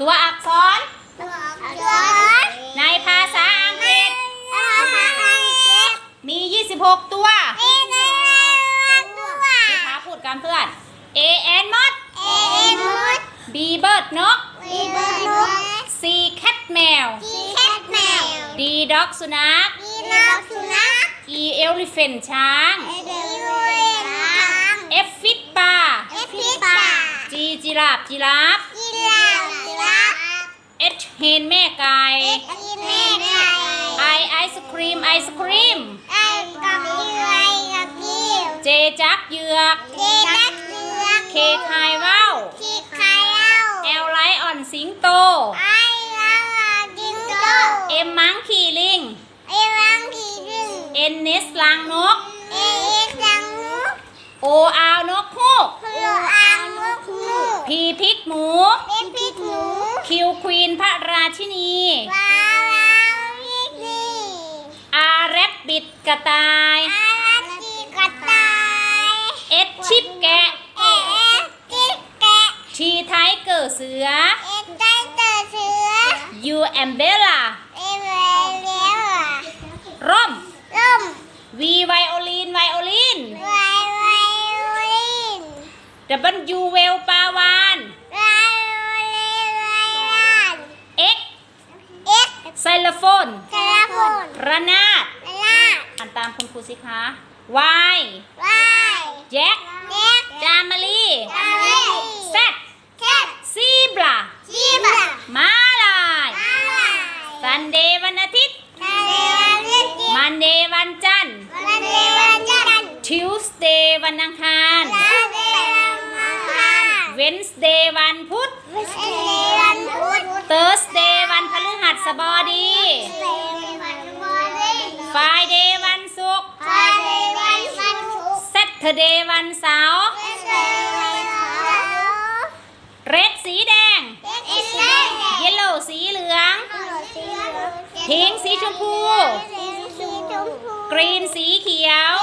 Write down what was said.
ตัวอักษร ตัวอักษร ในภาษาอังกฤษภาษาอังกฤษมี 26 ตัวมีหนึ่งตัวพี่ท้าพูดกันเพื่อน A N มดเอ็นมุด B bird นกวีเบอร์นุก C cat แมวจีแคทแมว D dog สุนัขมีนกสุนัข E elephant ช้างเอเดลูเอนช้าง F fish ปลาเอพิปา G จิราฟจิราฟกีฬากีฬา H hen แม่ไก่กินแม่ไก่ I ไอศครีมไอศครีมไอ้กับยีไรกับยิ้ว J จักเหยือกเจ๊ดักเลือก K คายว่าวที่ใครเล่า L ไลออนสิงโตไอ้ลังดิงโต M มังคีลิงไอ้ลังกี่ดึง N เนสลังนกเอ็กลังนุก O อาวนกฮูกพลูอางนุกนูก P พิกหมูเป็นพิษหมู Q ควีนพระราชินีวาวาววิกนี R แรบบิดกระต่ายอาราจีกระต่าย S ชิปแกะเอ็กจิ๊กแกะ T ไทเกอร์เสือเอ็กไดเตอร์เสือ U แอมเบล่าเอ็เวเลียวอะร่มร่ม V ไวโอลินไวโอลินไวไวโอลิน W ไซลโฟนกระพุนระนาดลาดอ่านตามคุณครูสิคะ Y ไวแจ็คเอ็กจามารีจารี Z แคทซีบราจีบะมาลายอะไรซันเดย์วันอาทิตย์ทะเลวันเล่นจีมันเดย์วันจันทร์วันเดวันจันทร์ทิวสเดย์วันอังคารวันเดวันอังคารเวนส์เดย์วันพุธวันเดวันพุธ บดีฟรายเดย์วันศุกร์เดวันวันศุกร์ เซตเทเดย์วันเสาร์วันเรดสีแดงเอ็กซ์ไลท์เยลโล่สีเหลือง พิงสีชมพู กรีนสีเขียว